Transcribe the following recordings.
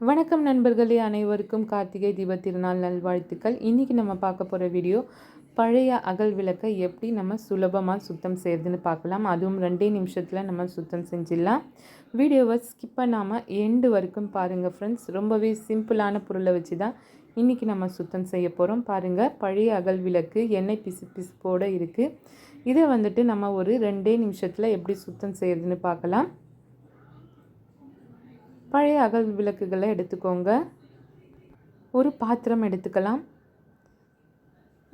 வணக்கம் நண்பர்களே அனைவருக்கும் கார்த்திகை தீப திருநாள் நல்வாழ்த்துக்கள். இன்றைக்கி நம்ம பார்க்க போகிற வீடியோ பழைய அகல் விளக்கை எப்படி நம்ம சுலபமாக சுத்தம் செய்கிறதுன்னு பார்க்கலாம். அதுவும் ரெண்டே நிமிஷத்தில் நம்ம சுத்தம் செஞ்சிடலாம். வீடியோவை ஸ்கிப் பண்ணாமல் எண்டு வரைக்கும் பாருங்கள் ஃப்ரெண்ட்ஸ் ரொம்பவே சிம்பிளான பொருளை வச்சு தான் இன்றைக்கி நம்ம சுத்தம் செய்ய போகிறோம் பாருங்கள் பழைய அகல் விளக்கு எண்ணெய் பிசு பிசுப்போடு இருக்குது இதை வந்துட்டு நம்ம ஒரு ரெண்டே நிமிஷத்தில் எப்படி சுத்தம் செய்கிறதுன்னு பார்க்கலாம். பழைய அகல் விளக்குகளை எடுத்துக்கோங்க. ஒரு பாத்திரம் எடுத்துக்கலாம்.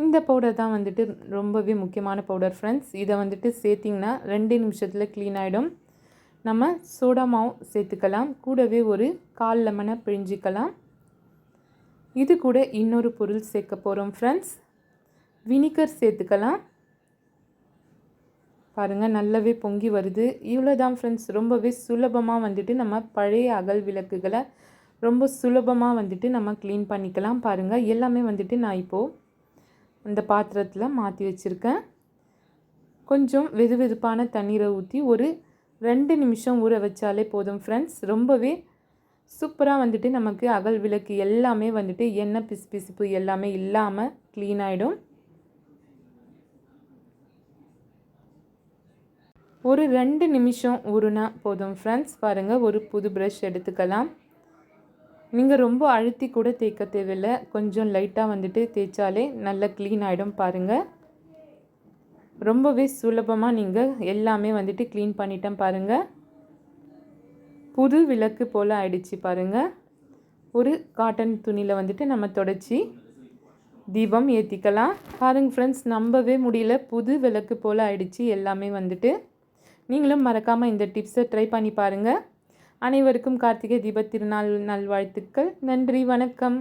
இந்த பவுடர் தான் வந்துட்டு ரொம்பவே முக்கியமான பவுடர் ஃப்ரெண்ட்ஸ் இதை வந்துட்டு சேர்த்திங்கன்னா ரெண்டு நிமிஷத்தில் க்ளீன் ஆகிடும் நம்ம சோடா மாவு சேர்த்துக்கலாம். கூடவே ஒரு கால் லெமனை பிழிஞ்சிக்கலாம். இது கூட இன்னொரு பொருள் சேர்க்க போகிறோம் ஃப்ரெண்ட்ஸ் வினிகர் சேர்த்துக்கலாம். பாருங்கள் நல்லாவே பொங்கி வருது. இவ்வளோ தான் ஃப்ரெண்ட்ஸ் ரொம்பவே சுலபமாக வந்துட்டு நம்ம பழைய அகல் விளக்குகளை ரொம்ப சுலபமாக வந்துட்டு நம்ம க்ளீன் பண்ணிக்கலாம். பாருங்கள் எல்லாமே வந்துட்டு நான் இப்போது இந்த பாத்திரத்தில் மாற்றி வச்சுருக்கேன். கொஞ்சம் வெது வெதுப்பான தண்ணீரை ஊற்றி ஒரு ரெண்டு நிமிஷம் ஊற வச்சாலே போதும் ஃப்ரெண்ட்ஸ் ரொம்பவே சூப்பராக வந்துட்டு நமக்கு அகல் விளக்கு எல்லாமே வந்துட்டு எண்ணெய் பிசு பிசுப்பு எல்லாமே இல்லாமல் க்ளீன் ஆகிடும் ஒரு ரெண்டு நிமிஷம் ஊறுனா போதும் ஃப்ரெண்ட்ஸ் பாருங்கள் ஒரு புது ப்ரஷ் எடுத்துக்கலாம். நீங்கள் ரொம்ப அழுத்தி கூட தேய்க்க தேவையில்லை. கொஞ்சம் லைட்டாக வந்துட்டு தேய்ச்சாலே நல்லா க்ளீன் ஆகிடும் பாருங்கள் ரொம்பவே சுலபமாக நீங்கள் எல்லாமே வந்துட்டு க்ளீன் பண்ணிட்டேன் பாருங்கள் புது விளக்கு போல் ஆயிடுச்சு பாருங்கள் ஒரு காட்டன் துணியில் வந்துட்டு நம்ம தொடச்சி தீபம் ஏற்றிக்கலாம் பாருங்கள் ஃப்ரெண்ட்ஸ் நம்பவே முடியல. புது விளக்கு போல் ஆயிடுச்சு எல்லாமே வந்துட்டு. நீங்களும் மறக்காமல் இந்த டிப்ஸை ட்ரை பண்ணி பாருங்கள் அனைவருக்கும் கார்த்திகை தீப திருநாள் நல்வாழ்த்துக்கள். நன்றி வணக்கம்.